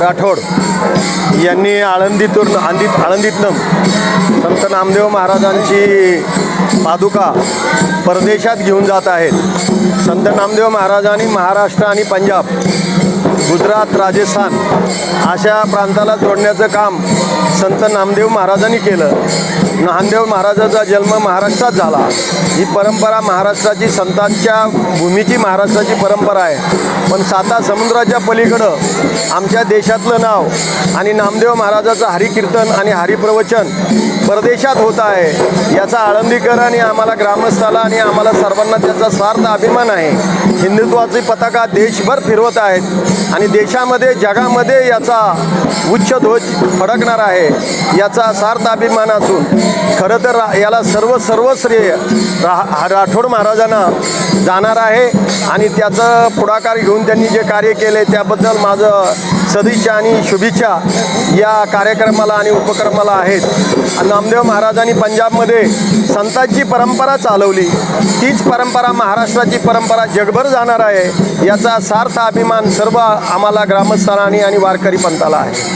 राठोड यांनी आळंदीतून आंदीत आळंदीतनं संत नामदेव महाराजांची पादुका परदेशात घेऊन जात आहेत. संत नामदेव महाराजांनी महाराष्ट्र आणि पंजाब गुजरात राजस्थान अशा प्रांताला जोडण्याचं काम संत नामदेव महाराजांनी केलं. नामदेव महाराजाचा जन्म महाराष्ट्रात झाला. ही परंपरा महाराष्ट्राची संतांच्या भूमीची महाराष्ट्राची परंपरा आहे. पण साता समुद्राच्या पलीकडं आमच्या देशातलं नाव आणि नामदेव महाराजाचं हरिकीर्तन आणि हरिप्रवचन परदेशात होत आहे याचा आळंदीकर आणि आम्हाला ग्रामस्थाला आणि आम्हाला सर्वांना त्याचा स्वार्थ अभिमान आहे. हिंदुत्वाची पताका देशभर फिरवत आहेत आणि देशामध्ये जगामध्ये याचा उच्च ध्वज फडकणार आहे याचा सार्थ अभिमान असून खरं तर रा- याला सर्व सर्व श्रेय रा राठोड महाराजांना जाणार आहे. आणि त्याचं पुढाकार घेऊन त्यांनी जे कार्य केले त्याबद्दल माझं सदिच्छा आणि शुभेच्छा या कार्यक्रमाला आणि उपक्रमाला आहेत. नामदेव महाराजांनी पंजाबमध्ये संतांची परंपरा चालवली. तीच परंपरा महाराष्ट्राची परंपरा जगभर जाणार आहे. याचा सार्थ अभिमान सर्व आम्हाला ग्रामस्थांनी आणि वारकरी पंथाला आहे.